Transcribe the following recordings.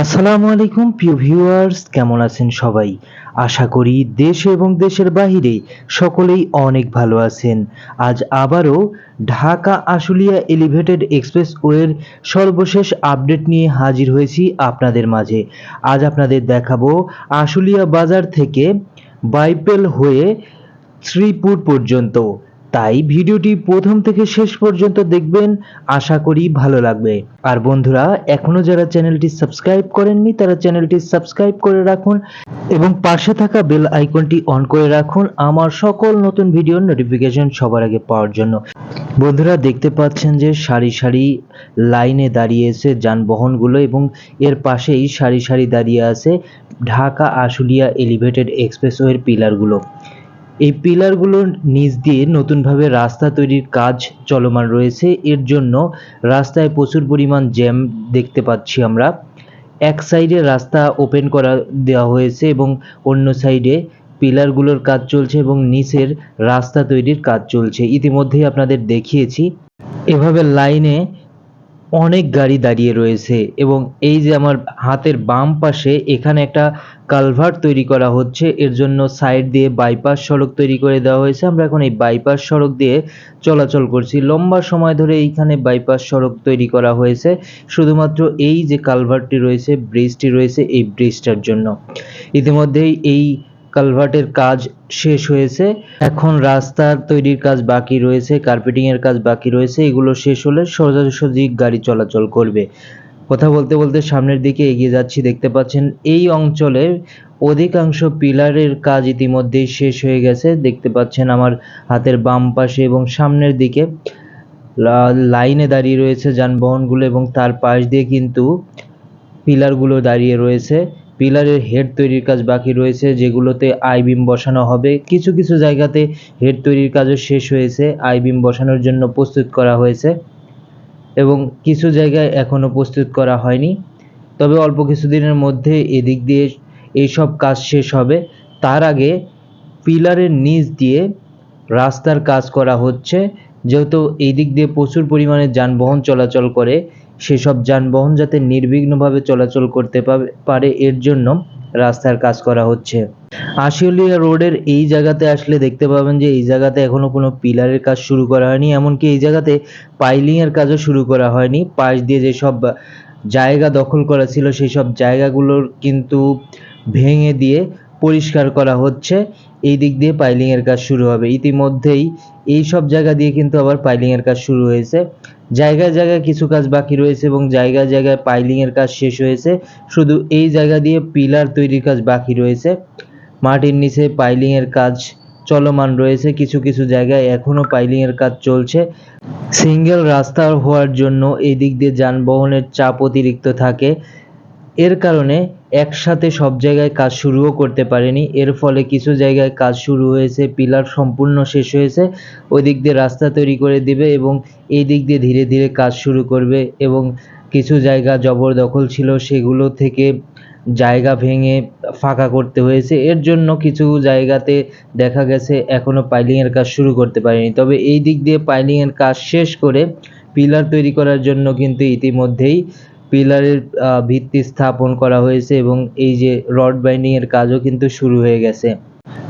আসসালামু আলাইকুম, প্রিয় ভিউয়ার্স, কেমন আছেন সবাই? আশা করি দেশ এবং দেশের বাহিরে সকলেই অনেক ভালো আছেন। আজ আবারও ঢাকা আশুলিয়া এলিভেটেড এক্সপ্রেসওয়ের সর্বশেষ আপডেট নিয়ে হাজির হয়েছি আপনাদের মাঝে। আজ আপনাদের দেখাবো আশুলিয়া বাজার থেকে বাইপেল হয়ে শ্রীপুর পর্যন্ত। তাই ভিডিওটি প্রথম থেকে শেষ পর্যন্ত দেখবেন। আশা করি ভালো লাগবে। আর বন্ধুরা, এখনও যারা চ্যানেলটি সাবস্ক্রাইব করেননি, তারা চ্যানেলটি সাবস্ক্রাইব করে রাখুন এবং পাশে থাকা বেল আইকনটি অন করে রাখুন আমার সকল নতুন ভিডিওর নোটিফিকেশন সবার আগে পাওয়ার জন্য। বন্ধুরা, দেখতে পাচ্ছেন যে সারি সারি লাইনে দাঁড়িয়েছে যানবাহনগুলো এবং এর পাশেই সারি সারি দাঁড়িয়ে আছে ঢাকা আশুলিয়া এলিভেটেড এক্সপ্রেসওয়ের পিলারগুলো। এই পিলারগুলোর নিচ দিয়ে নতুনভাবে রাস্তা তৈরির কাজ চলমান রয়েছে। এর জন্য রাস্তায় প্রচুর পরিমাণ জ্যাম দেখতে পাচ্ছি আমরা। এক সাইডে রাস্তা ওপেন করা দেওয়া হয়েছে এবং অন্য সাইডে পিলারগুলোর কাজ চলছে এবং নিচের রাস্তা তৈরির কাজ চলছে। ইতিমধ্যেই আপনাদের দেখিয়েছি। এভাবে লাইনে অনেক গাড়ি দাঁড়িয়ে রয়েছে এবং এই যে আমার হাতের বাম পাশে এখানে একটা কালভার্ট তৈরি করা হচ্ছে। এর জন্য সাইড দিয়ে বাইপাস সড়ক তৈরি করে দেওয়া হয়েছে। আমরা এখন এই বাইপাস সড়ক দিয়ে চলাচল করছি। লম্বা সময় ধরে এইখানে বাইপাস সড়ক তৈরি করা হয়েছে। শুধুমাত্র এই যে কালভার্টটি রয়েছে, ব্রিজটি রয়েছে এই ব্রিজটার জন্য। ইতিমধ্যেই এই কালভার্টের কাজ শেষ হয়েছে। এখন রাস্তার তৈরির কাজ বাকি রয়েছে কার্পেটিং এর কাজ বাকি রয়েছে, এগুলো শেষ হলে সোজাসুজি গাড়ি চলাচল করবে। কথা বলতে বলতে সামনের দিকে এগিয়ে যাচ্ছি, দেখতে পাচ্ছেন এই অঞ্চলের অধিকাংশ পিলারের কাজ ইতিমধ্যেই শেষ হয়ে গেছে। দেখতে পাচ্ছেন আমার হাতের বাম পাশে এবং সামনের দিকে লাইনে দাঁড়িয়ে রয়েছে যানবাহনগুলো এবং তার পাশ দিয়ে কিন্তু পিলারগুলো দাঁড়িয়ে রয়েছে। পিলারের হেড তৈরির কাজ বাকি রয়েছে, যেগুলোতে আই বিম বসানো হবে। কিছু কিছু জায়গাতে হেড তৈরির কাজও শেষ হয়েছে, আই বিম বসানোর জন্য প্রস্তুত করা হয়েছে এবং কিছু জায়গায় এখনও প্রস্তুত করা হয়নি। তবে অল্প কিছুদিনের মধ্যে এদিক দিয়ে এইসব কাজ শেষ হবে। তার আগে পিলারের নিচ দিয়ে রাস্তার কাজ করা হচ্ছে। যেহেতু এই দিক দিয়ে প্রচুর পরিমাণে যানবাহন চলাচল করে, সেসব যানবাহন যাতে নির্বিঘ্নভাবে চলাচল করতে পারে, এর জন্য রাস্তার কাজ করা হচ্ছে। আশুলিয়া রোডের এই জায়গাতে আসলে দেখতে পাবেন যে, এই জায়গাতে এখনও কোনো পিলারের কাজ শুরু করা হয়নি, এমনকি এই জায়গাতে পাইলিং এর কাজও শুরু করা হয়নি। পাশ দিয়ে যেসব জায়গা দখল করা ছিল সেই সব জায়গাগুলোর কিন্তু ভেঙে দিয়ে পরিষ্কার করা হচ্ছে। এই দিক দিয়ে পাইলিং এর কাজ শুরু হবে। ইতিমধ্যেই এই সব জায়গা দিয়ে কিন্তু আবার পাইলিং এর কাজ শুরু হয়েছে। জায়গায় জায়গায় কিছু কাজ বাকি রয়েছে এবং জায়গায় জায়গায় পাইলিং এর কাজ শেষ হয়েছে। শুধু এই জায়গা দিয়ে পিলার তৈরির কাজ বাকি রয়েছে। মাটির নিচে পাইলিং এর কাজ চলমান রয়েছে। কিছু কিছু জায়গায় এখনও পাইলিং এর কাজ চলছে। সিঙ্গেল রাস্তা হওয়ার জন্য এই দিক দিয়ে যানবাহনের চাপ অতিরিক্ত থাকে। এর কারণে একসাথে সব জায়গায় কাজ শুরুও করতে পারেনি। এর ফলে কিছু জায়গায় কাজ শুরু হয়েছে, পিলার সম্পূর্ণ শেষ হয়েছে। ওই দিক দিয়ে রাস্তা তৈরি করে দিবে এবং এই দিক দিয়ে ধীরে ধীরে কাজ শুরু করবে এবং কিছু জায়গা জবরদখল ছিল, সেগুলো থেকে জায়গা ভেঙে ফাঁকা করতে হয়েছে। এর জন্য কিছু জায়গাতে দেখা গেছে এখনও পাইলিং এর কাজ শুরু করতে পারেনি। তবে এই দিক দিয়ে পাইলিং এর কাজ শেষ করে পিলার তৈরি করার জন্য কিন্তু ইতিমধ্যেই পিলারের ভিত্তি স্থাপন করা হয়েছে এবং এই যে রড বাইন্ডিং এর কাজও কিন্তু শুরু হয়ে গেছে।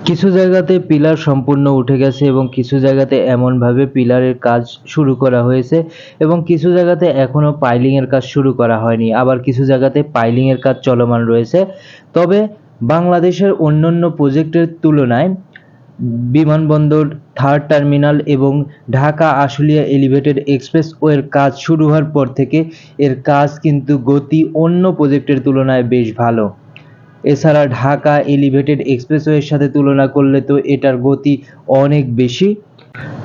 কিছু জায়গাতে পিলার সম্পূর্ণ উঠে গেছে এবং কিছু জায়গাতে এমনভাবে পিলারের কাজ শুরু করা হয়েছে এবং কিছু জায়গাতে এখনও পাইলিং এর কাজ শুরু করা হয়নি। আবার কিছু জায়গাতে পাইলিং এর কাজ চলমান রয়েছে। তবে বাংলাদেশের অন্যান্য প্রজেক্টের তুলনায় বিমানবন্দর, থার্ড টার্মিনাল এবং ঢাকা আশুলিয়া এলিভেটেড এক্সপ্রেসওয়ের কাজ শুরু হওয়ার পর থেকে এর কাজ কিন্তু গতি অন্য প্রজেক্টের তুলনায় বেশ ভালো। এছাড়া ঢাকা এলিভেটেড এক্সপ্রেসওয়ের সাথে তুলনা করলে তো এটার গতি অনেক বেশি।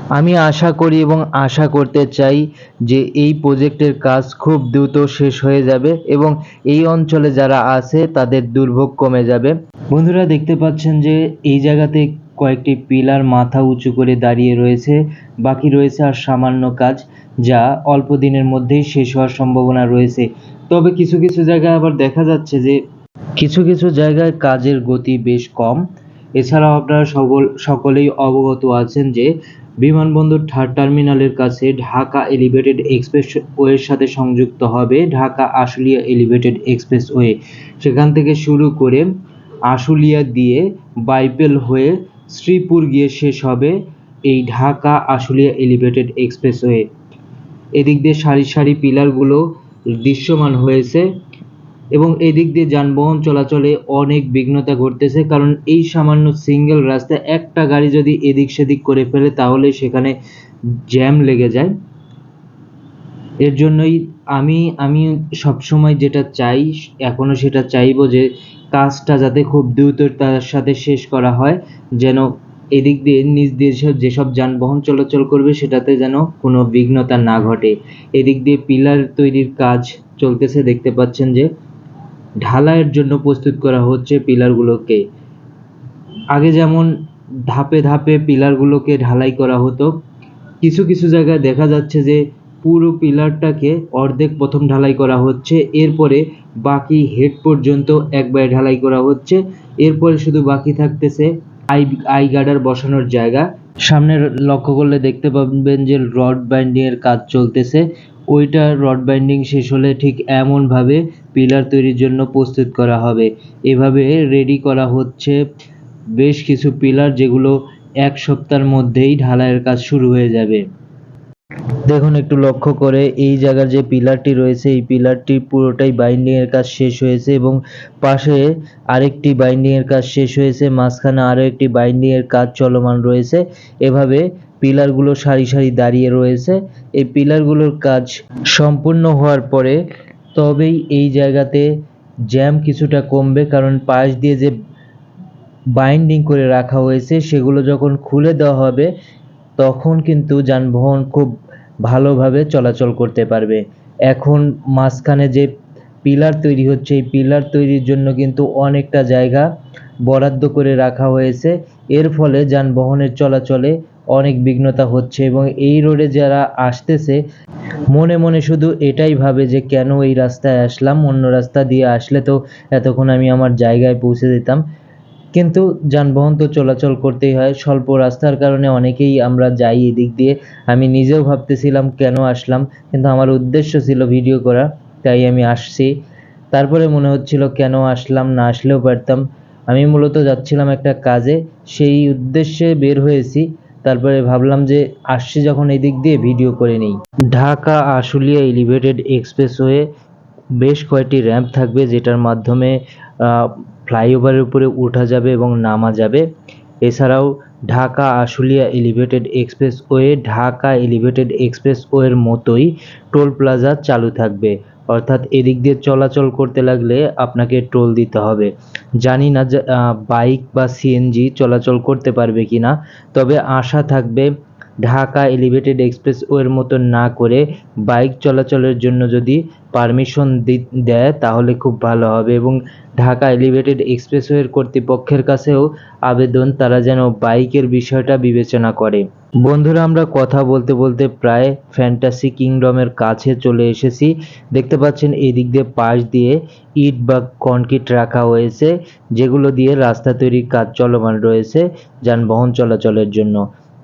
আমি আশা করি এবং আশা করতে চাই যে এই প্রজেক্টের কাজ খুব দ্রুত শেষ হয়ে যাবে এবং এই অঞ্চলে যারা আছে তাদের দুর্ভোগ কমে যাবে। বন্ধুরা দেখতে পাচ্ছেন যে এই জায়গাতে কয়েকটি পিলার মাথা উঁচু করে দাঁড়িয়ে রয়েছে। বাকি রয়েছে আর সামান্য কাজ, যা অল্প দিনের মধ্যেই শেষ হওয়ার সম্ভাবনা রয়েছে। তবে কিছু কিছু জায়গায় আবার দেখা যাচ্ছে যে, কিছু কিছু জায়গায় কাজের গতি বেশ কম। এছাড়াও আপনারা সকল, সকলেই অবগত আছেন যে, বিমানবন্দর টার্মিনালের কাছে ঢাকা এলিভেটেড এক্সপ্রেস ওয়ের সাথে সংযুক্ত হবে Dhaka Ashulia elevated expressway. সেখান থেকে শুরু করে আশুলিয়া দিয়ে বাইপেল হয়ে শ্রীপুর গিয়ে শেষ হবে এই ঢাকা আশুলিয়া এলিভেটেড এক্সপ্রেসওয়ে। এদিক দিয়ে সারি সারি পিলারগুলো দৃশ্যমান হয়েছে এবং এদিক দিয়ে যানবাহন চলাচলে অনেক বিঘ্নতা ঘটতেছে, কারণ এই সামান্য সিঙ্গেল রাস্তায় একটা গাড়ি যদি এদিক সেদিক করে ফেলে তাহলে সেখানে জ্যাম লেগে যায়। এর জন্যই আমি আমি সবসময় যেটা চাই এখনও সেটা চাইব যে কাজটা যাতে খুব দ্রুততার সাথে শেষ করা হয়, যেন এদিক দিয়ে নিজ দিয়ে যেসব যানবাহন চলাচল করবে, সেটাতে যেন কোনো বিঘ্নতা না ঘটে। এদিক দিয়ে পিলার তৈরির কাজ চলতেছে, দেখতে পাচ্ছেন যে ঢালাইয়ের জন্য প্রস্তুত করা হচ্ছে পিলারগুলোকে। আগে যেমন ধাপে ধাপে পিলারগুলোকে ঢালাই করা হতো, কিছু কিছু জায়গায় দেখা যাচ্ছে যে পুরো পিলারটাকে অর্ধেক প্রথম ঢালাই করা হচ্ছে, এরপরে বাকি হেড পর্যন্ত একবারে ঢালাই করা হচ্ছে, এরপরে শুধু বাকি থাকতেছে আই আই গার্ডার বসানোর জায়গা। সামনে লক্ষ্য করলে দেখতে পাবেন যে রড বাইন্ডিং এর কাজ চলতেছে। ওইটা রড বাইন্ডিং শেষ হলে ঠিক এমনভাবে পিলার তৈরির জন্য প্রস্তুত করা হবে। এভাবে রেডি করা হচ্ছে। বেশ কিছু পিলার যেগুলো এক সপ্তাহের মধ্যেই ঢালাইয়ের কাজ শুরু হয়ে যাবে। দেখুন, একটু লক্ষ্য করে, এই জায়গার যে পিলারটি রয়েছে, এই পিলারটি পুরোটাই বাইন্ডিং এর কাজ শেষ হয়েছে এবং পাশে আরেকটি বাইন্ডিং এর কাজ শেষ হয়েছে, মাঝখানে আরও একটি বাইন্ডিং এর কাজ চলমান রয়েছে। এভাবে পিলারগুলো সারি সারি দাঁড়িয়ে রয়েছে। এই পিলারগুলোর কাজ সম্পূর্ণ হওয়ার পরে তবেই এই জায়গাতে জ্যাম কিছুটা কমবে, কারণ পাশ দিয়ে যে বাইন্ডিং করে রাখা হয়েছে, সেগুলো যখন খুলে দেওয়া হবে তখন কিন্তু যানবাহন খুব ভালোভাবে চলাচল করতে পারবে। এখন মাঝখানে যে পিলার তৈরি হচ্ছে, এই পিলার তৈরির জন্য কিন্তু অনেকটা জায়গা বরাদ্দ করে রাখা হয়েছে। এর ফলে যানবাহনের চলাচলে অনেক বিঘ্নতা হচ্ছে এবং এই রোডে যারা আসতেছে, মনে মনে শুধু এটাই ভাবে যে কেন এই রাস্তায় আসলাম, অন্য রাস্তা দিয়ে আসলে তো এতক্ষণ আমি আমার জায়গায় পৌঁছে দিতাম। কিন্তু যানবাহন তো চলাচল করতেই হয়, স্বল্প রাস্তার কারণে অনেকেই আমরা যাই এদিক দিয়ে। আমি নিজেও ভাবতেছিলাম কেন আসলাম, কিন্তু আমার উদ্দেশ্য ছিল ভিডিও করা, তাই আমি আসছি। তারপরে মনে হচ্ছিল কেন আসলাম, না আসলেও পারতাম। আমি মূলত যাচ্ছিলাম একটা কাজে, সেই উদ্দেশ্যে বের হয়েছি। তারপরে ভাবলাম যে আসছি যখন এদিক দিয়ে ভিডিও করে নিই। ঢাকা আশুলিয়া এলিভেটেড এক্সপ্রেসওয়ে বেশ কয়েকটি র্যাম্প থাকবে, যেটার মাধ্যমে ফ্লাইওভারের উপরে ওঠা যাবে এবং নামা যাবে। এছাড়াও Dhaka Ashulia elevated expressway, Dhaka elevated এক্সপ্রেসওয়ের মতোই টোল প্লাজা চালু থাকবে। অর্থাৎ এদিক দিয়ে চলাচল করতে লাগলে আপনাকে টোল দিতে হবে। জানি না বাইক বা সিএনজি চলাচল করতে পারবে কি না তবে আশা থাকবে ঢাকা এলিভেটেড এক্সপ্রেসওয়ের মতো না করে বাইক চলাচলের জন্য যদি পারমিশন দেয়, তাহলে খুব ভালো হবে। এবং ঢাকা এলিভেটেড এক্সপ্রেসওয়ের কর্তৃপক্ষের কাছেও আবেদন, তারা যেন বাইকের বিষয়টা বিবেচনা করে। বন্ধুরা, আমরা কথা বলতে বলতে প্রায় ফ্যান্টাসি কিংডমের কাছে চলে এসেছি। দেখতে পাচ্ছেন এই দিক দিয়ে পাশ দিয়ে ইট বা কনক্রিট রাখা হয়েছে, যেগুলো দিয়ে রাস্তা তৈরির কাজ চলমান রয়েছে যানবাহন চলাচলের জন্য।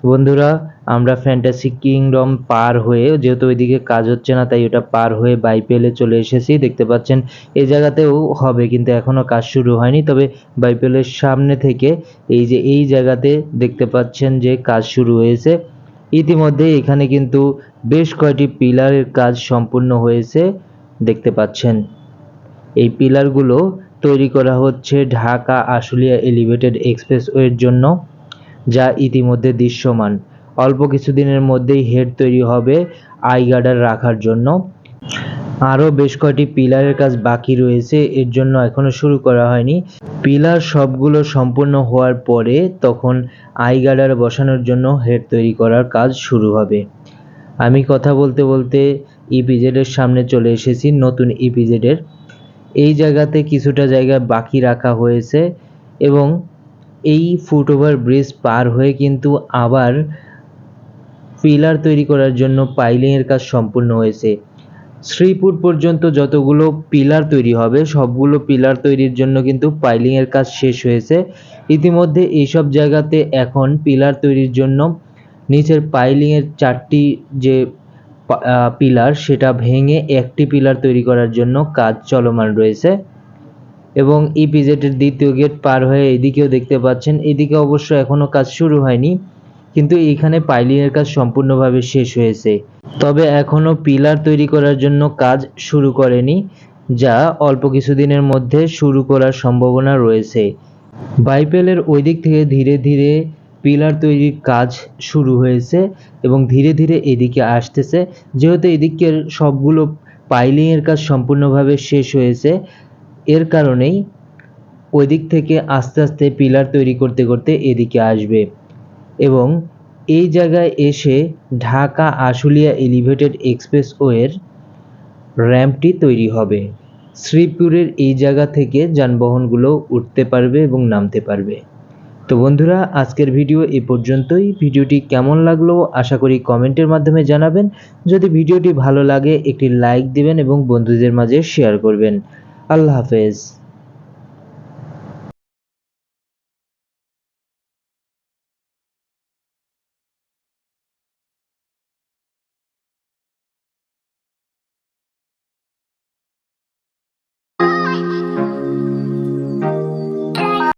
বন্ধুরা, আমরা ফ্যান্টাসি কিংডম পার হয়ে, যেহেতু ওইদিকে কাজ হচ্ছে না, তাই ওটা পার হয়ে বাইপেলে চলে এসেছি। দেখতে পাচ্ছেন, এই জায়গাতেও হবে, কিন্তু এখনও কাজ শুরু হয়নি। তবে বাইপেলের সামনে থেকে এই যে, এই জায়গাতে দেখতে পাচ্ছেন যে কাজ শুরু হয়েছে। ইতিমধ্যে এখানে কিন্তু বেশ কয়টি পিলারের কাজ সম্পূর্ণ হয়েছে, দেখতে পাচ্ছেন। এই পিলারগুলো তৈরি করা হচ্ছে ঢাকা আশুলিয়া এলিভেটেড এক্সপ্রেসওয়ের জন্য। যা ইতিমধ্যে দৃশ্যমান। অল্প কিছুদিনের মধ্যেই হেড তৈরি হবে আই গার্ডার রাখার জন্য। আরও বেশ কয়টি পিলারের কাজ বাকি রয়েছে, এর জন্য এখনও শুরু করা হয়নি। পিলার সবগুলো সম্পূর্ণ হওয়ার পরে তখন আই গার্ডার বসানোর জন্য হেড তৈরি করার কাজ শুরু হবে। আমি কথা বলতে বলতে ইপিজেডের সামনে চলে এসেছি, নতুন ইপিজেডের। এই জায়গাতে কিছুটা জায়গা বাকি রাখা হয়েছে এবং এই ফুটওভার ব্রিজ পার হয়ে কিন্তু আবার পিলার তৈরি করার জন্য পাইলিংয়ের কাজ সম্পূর্ণ হয়েছে। শ্রীপুর পর্যন্ত যতগুলো পিলার তৈরি হবে, সবগুলো পিলার তৈরির জন্য কিন্তু পাইলিংয়ের কাজ শেষ হয়েছে। ইতিমধ্যে এইসব জায়গাতে এখন পিলার তৈরির জন্য নিচের পাইলিংয়ের চারটি যে পিলার, সেটা ভেঙে একটি পিলার তৈরি করার জন্য কাজ চলমান রয়েছে। এবং ইপিজেটের দ্বিতীয় গেট পার হয়ে এদিকেও দেখতে পাচ্ছেন। এদিকে অবশ্য এখনও কাজ শুরু হয়নি, কিন্তু এখানে পাইলিংয়ের কাজ সম্পূর্ণভাবে শেষ হয়েছে। তবে এখনও পিলার তৈরি করার জন্য কাজ শুরু করেনি, যা অল্প কিছুদিনের মধ্যে শুরু করার সম্ভাবনা রয়েছে। বাইপেলের ওই দিক থেকে ধীরে ধীরে পিলার তৈরির কাজ শুরু হয়েছে এবং ধীরে ধীরে এদিকে আসতেছে। যেহেতু এদিকের সবগুলো পাইলিংয়ের কাজ সম্পূর্ণভাবে শেষ হয়েছে এর কারণেই ওই দিক থেকে আস্তে আস্তে পিলার তৈরি করতে করতে এদিকে আসবে। এবং এই জায়গায় এসে ঢাকা আশুলিয়া এলিভেটেড এক্সপ্রেসওয়ের র্যাম্পটি তৈরি হবে। শ্রীপুরের এই জায়গা থেকে যানবাহনগুলো উঠতে পারবে এবং নামতে পারবে। তো বন্ধুরা, আজকের ভিডিও এ পর্যন্তই। ভিডিওটি কেমন লাগল আশা করি কমেন্টের মাধ্যমে জানাবেন। যদি ভিডিওটি ভালো লাগে, একটি লাইক দিবেন এবং বন্ধুদের মাঝে শেয়ার করবেন। আল্লাহ হাফেজ।